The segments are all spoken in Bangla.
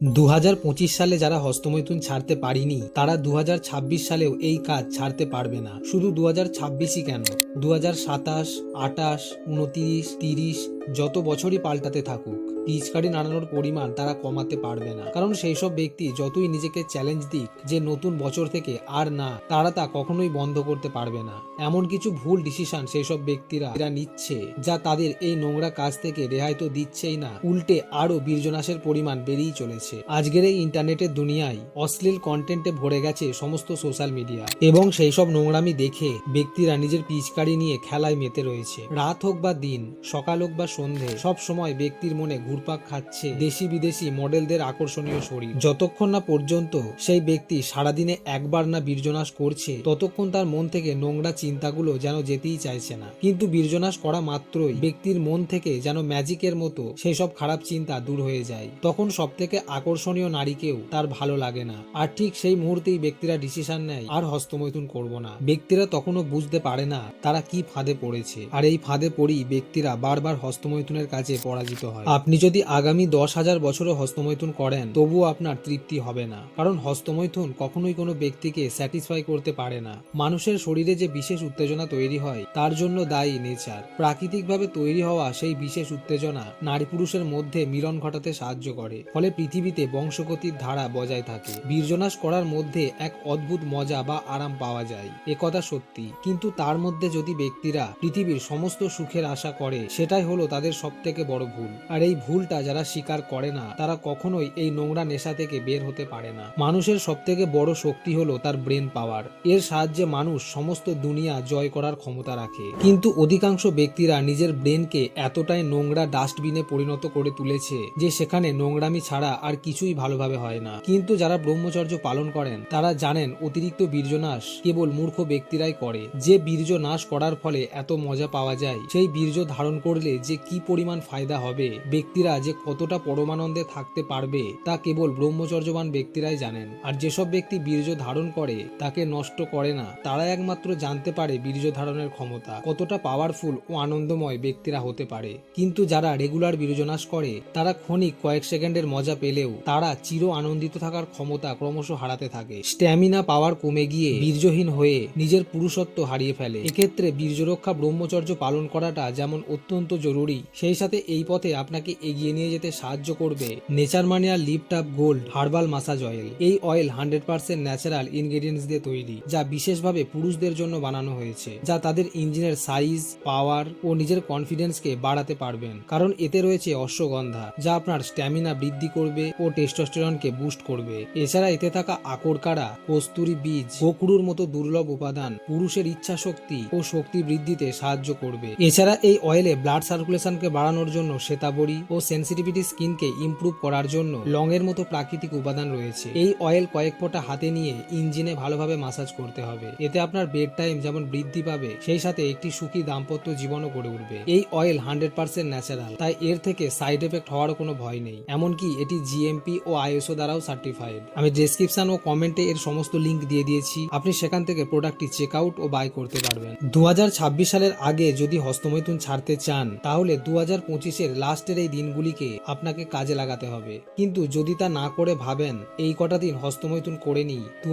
দু হাজার পঁচিশ সালে যারা হস্তমৈথুন ছাড়তে পারিনি, তারা দু হাজার ছাব্বিশ সালেও এই কাজ ছাড়তে পারবে না। শুধু দু ছাব্বিশই কেন? দু হাজার সাতাশ আটাশ উনতিরিশ, তিরিশ, যত বছরই পাল্টাতে থাকুক। পিচকারি নাড়ানোর পরিমাণ তারা কমাতে পারবে না। কারণ সেই সব ব্যক্তি যতই নিজেকে চ্যালেঞ্জ দিক যে নতুন বছর থেকে আর না, তারা তা কখনোই বন্ধ করতে পারবে না। এমন কিছু ভুল ডিসিশন সেই সব ব্যক্তিরা নিচ্ছে যা তাদের এই নোংরা কাজ থেকে রেহাই তো দিচ্ছেই না। উল্টে আরও বীর্যনাশের পরিমাণ বেড়েই চলেছে। আজকের এই ইন্টারনেটের দুনিয়ায় অশ্লীল কন্টেন্টে ভরে গেছে সমস্ত সোশ্যাল মিডিয়া এবং সেই সব নোংরামি দেখে ব্যক্তিরা নিজের পিচকারি নিয়ে খেলায় মেতে রয়েছে। রাত হোক বা দিন, সকাল হোক বা সন্ধে সব সময় ব্যক্তির মনে ঘুরপাক খাচ্ছে। দেশি বিদেশি মডেলদের আকর্ষণীয় শরীর। যতক্ষণ না পর্যন্ত সেই ব্যক্তি সারাদিনে একবার না বীর্যনাশ করছে, ততক্ষণ তার মন থেকে নোংরা চিন্তাগুলো যেন যেতেই চাইছে না। কিন্তু বীর্যনাশ করা মাত্রই ব্যক্তির মন থেকে যেন ম্যাজিকের মতো সেই সব খারাপ চিন্তা দূর হয়ে যায়। তখন সব থেকে আকর্ষণীয় নারীকেও তার ভালো লাগে না। আর ঠিক সেই মুহূর্তেই ব্যক্তিরা ডিসিশন নেয়, আর হস্তমৈথুন করব না। ব্যক্তিরা তখনও বুঝতে পারে না তারা কি ফাঁদে পড়েছে। আর এই ফাঁদে পড়েই ব্যক্তিরা বারবার হস্তমৈথুনের কাছে পরাজিত হয়। আপনি যদি আগামী দশ হাজার বছরও হস্তমৈথুন করেন, তবুও আপনার তৃপ্তি হবে না। কারণ হস্তমৈথুন কখনোই কোনো ব্যক্তিকে স্যাটিসফাই করতে পারে না। মানুষের শরীরে যে বিশেষ উত্তেজনা তৈরি হয়, তার জন্য দায়ী নেচার। প্রাকৃতিকভাবে তৈরি হওয়া সেই বিশেষ উত্তেজনা নারী পুরুষের মধ্যে মিলন ঘটাতে সাহায্য করে। ফলে পৃথিবীতে বংশগতির ধারা বজায় থাকে। বীর্যনাশ করার মধ্যে এক অদ্ভুত মজা বা আরাম পাওয়া যায়। একথা সত্যি। কিন্তু তার মধ্যে যদি ব্যক্তিরা পৃথিবীর সমস্ত সুখের আশা করে, সেটাই হলো তাদের সব থেকে বড় ভুল। আর এই ভুলটা যারা স্বীকার করে না, তারা কখনোই এই নোংরা নেশা থেকে বের হতে পারে না। মানুষের সব থেকে বড় শক্তি হলো তার ব্রেন পাওয়ার এর সাহায্যে মানুষ সমস্ত দুনিয়া জয় করার ক্ষমতা রাখে। কিন্তু অধিকাংশ ব্যক্তিরা নিজের ব্রেনকে এতটাই নোংরা ডাস্টবিনে পরিণত করে তুলেছে যে সেখানে নোংরামি ছাড়া আর কিছুই ভালোভাবে হয় না। কিন্তু যারা ব্রহ্মচর্য পালন করেন, তারা জানেন অতিরিক্ত বীর্যনাশ কেবল মূর্খ ব্যক্তিরাই করে। যে বীর্য নাশ করার ফলে এত মজা পাওয়া যায়, সেই বীর্য ধারণ করলে যে কি পরিমাণ ফায়দা হবে ব্যক্তিরা যে কতটা পরমানন্দে থাকতে পারবে তা কেবল ব্রহ্মচর্যবান ব্যক্তিরাই জানেন। আর যেসব ব্যক্তি বীর্য ধারণ করে, তাকে নষ্ট করে না তারা একমাত্র জানতে পারে বীর্য ধারণের ক্ষমতা, কতটা পাওয়ারফুল ও আনন্দময় ব্যক্তিরা হতে পারে। কিন্তু যারা রেগুলার বীর্যনাশ করে, তারা ক্ষণিক কয়েক সেকেন্ডের মজা পেলেও, তারা চির আনন্দিত থাকার ক্ষমতা ক্রমশ হারাতে থাকে। স্ট্যামিনা পাওয়ার কমে গিয়ে বীর্যহীন হয়ে নিজের পুরুষত্ব হারিয়ে ফেলে। এক্ষেত্রে বীর্যরক্ষা ব্রহ্মচর্য পালন করাটা যেমন অত্যন্ত জরুরি, সেই সাথে এই পথে আপনাকে এগিয়ে নিয়ে যেতে সাহায্য করবে nature mania lift up gold herbal massage oil. এই oil hundred percent natural ingredients দিয়ে তৈরি, যা বিশেষভাবে পুরুষদের জন্য বানানো হয়েছে, যা তাদের ইঞ্জিনের সাইজ, পাওয়ার ও নিজের কনফিডেন্সকে বাড়াতে পারবেন। কারণ এতে রয়েছে অশ্বগন্ধা, যা আপনার স্ট্যামিনা বৃদ্ধি করবে ও টেস্টোস্টেরনকে বুস্ট করবে। এছাড়া এতে থাকা আকরকাড়া, কস্তুরি বীজ, গোকুড়ুর মতো দুর্লভ উপাদান পুরুষের ইচ্ছা শক্তি ও শক্তি বৃদ্ধিতে সাহায্য করবে। এছাড়া এই অয়েলে ব্লাড সার্কুলেশনকে বাড়ানোর জন্য শ্বেতাবড়ি ও সেন্সিটিভিটি স্কিনকে ইমপ্রুভ করার জন্য লং এর মতো প্রাকৃতিক উপাদান রয়েছে। এই অয়েল কয়েক ফোঁটা হাতে নিয়ে ইঞ্জিনে ভালোভাবে মাসাজ করতে হবে। এতে আপনার বেড টাইম যেমন বৃদ্ধি পাবে, সেই সাথে একটি সুখী দাম্পত্য জীবনও গড়ে উঠবে। এই অয়েল হান্ড্রেড পার্সেন্ট ন্যাচারাল তাই এর থেকে সাইড এফেক্ট হওয়ারও কোনো ভয় নেই। এমনকি এটি জিএমপি ও আইএসও দ্বারাও সার্টিফাইড আমি ডেসক্রিপশন ও কমেন্টে এর সমস্ত লিঙ্ক দিয়ে দিয়েছি। আপনি সেখান থেকে প্রোডাক্টটি চেক আউট ও বাই করতে পারবেন। দু হাজার ছাব্বিশ সালের আগে যদি হস্তমৈথুন ছাড়তে চান, তাহলে দু হাজার পঁচিশের লাস্টের এই দিনগুলিকে আপনাকে কাজে লাগাতে হবে। কিন্তু যদি তা না করে ভাবেন, এই কটা দিন হস্তমৈথুন করে নিই দু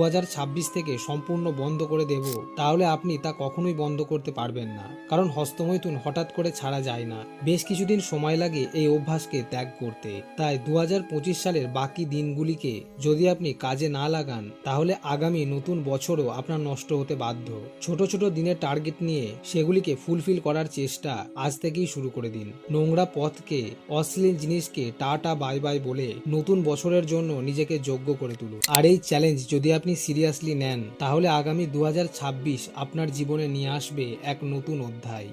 থেকে সম্পূর্ণ বন্ধ করে দেব, তাহলে আপনি তা কখনোই বন্ধ করতে পারবেন না। কারণ হস্তমৈথুন হঠাৎ করে ছাড়া যায় না। বেশ কিছুদিন সময় লাগে এই অভ্যাসকে ত্যাগ করতে। তাই দু হাজার পঁচিশ সালের বাকি দিনগুলিকে যদি আপনি কাজে না লাগান, তাহলে আগামী নতুন বছরও আপনার নষ্ট হতে বাধ্য। ছোট ছোট দিনের টার্গেট নিয়ে সেগুলিকে ফুলফিল করার চেষ্টা আজ থেকেই শুরু করে দিন। নোংরা পথকে অশ্লীল জিনিসকে টাটা, বাই বাই বলে নতুন বছরের জন্য নিজেকে যোগ্য করে তুলুন। আর এই চ্যালেঞ্জ যদি আপনি সিরিয়াসলি নেন, তাহলে আগামী দু হাজার ছাব্বিশ আপনার জীবনে নিয়ে আসবে এক নতুন অধ্যায়।